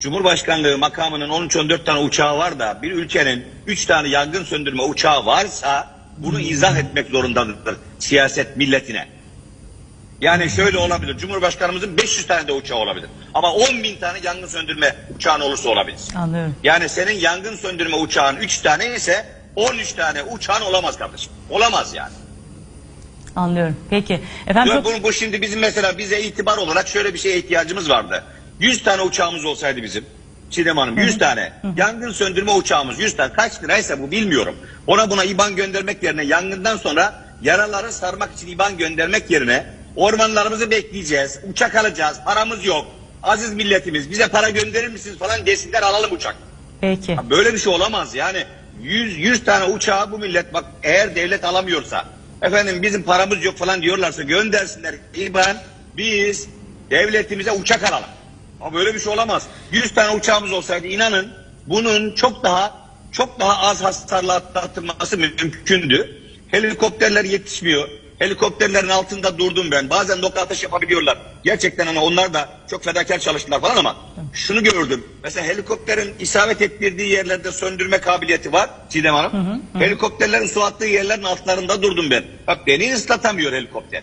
Cumhurbaşkanlığı makamının 13-14 tane uçağı var da bir ülkenin 3 tane yangın söndürme uçağı varsa bunu izah etmek zorundadır siyaset milletine. Yani şöyle olabilir. Cumhurbaşkanımızın 500 tane de uçağı olabilir. Ama 10 bin tane yangın söndürme uçağın olursa olabilir. Anlıyorum. Yani senin yangın söndürme uçağın 3 tane ise 13 tane uçağın olamaz kardeşim. Olamaz yani. Anlıyorum. Peki. Efendim Ya çok... bu, bu şimdi bizim mesela bize itibar olarak şöyle bir şeye ihtiyacımız vardı. 100 tane uçağımız olsaydı bizim. Çiğdem Hanım 100 tane. Yangın söndürme uçağımız 100 tane. Kaç liraysa bu bilmiyorum. Ona buna IBAN göndermek yerine yangından sonra yaraları sarmak için IBAN göndermek yerine ormanlarımızı bekleyeceğiz. Uçak alacağız. Paramız yok. Aziz milletimiz bize para gönderir misiniz falan desinler alalım uçak. Peki. Böyle bir şey olamaz yani. 100, 100 tane uçağı bu millet bak eğer devlet alamıyorsa efendim bizim paramız yok falan diyorlarsa göndersinler İBAN biz devletimize uçak alalım. Ama böyle bir şey olamaz. 100 tane uçağımız olsaydı inanın bunun çok daha çok daha az hasarla atlatılması mümkündü. Helikopterler yetişmiyor. Helikopterlerin altında durdum ben. Bazen nokta atış yapabiliyorlar. Gerçekten hani onlar da çok fedakar çalıştılar falan ama şunu gördüm. Mesela helikopterin isabet ettirdiği yerlerde söndürme kabiliyeti var Çiğdem Hanım. Helikopterlerin su attığı yerlerin altlarında durdum ben. Bak beni ıslatamıyor helikopter.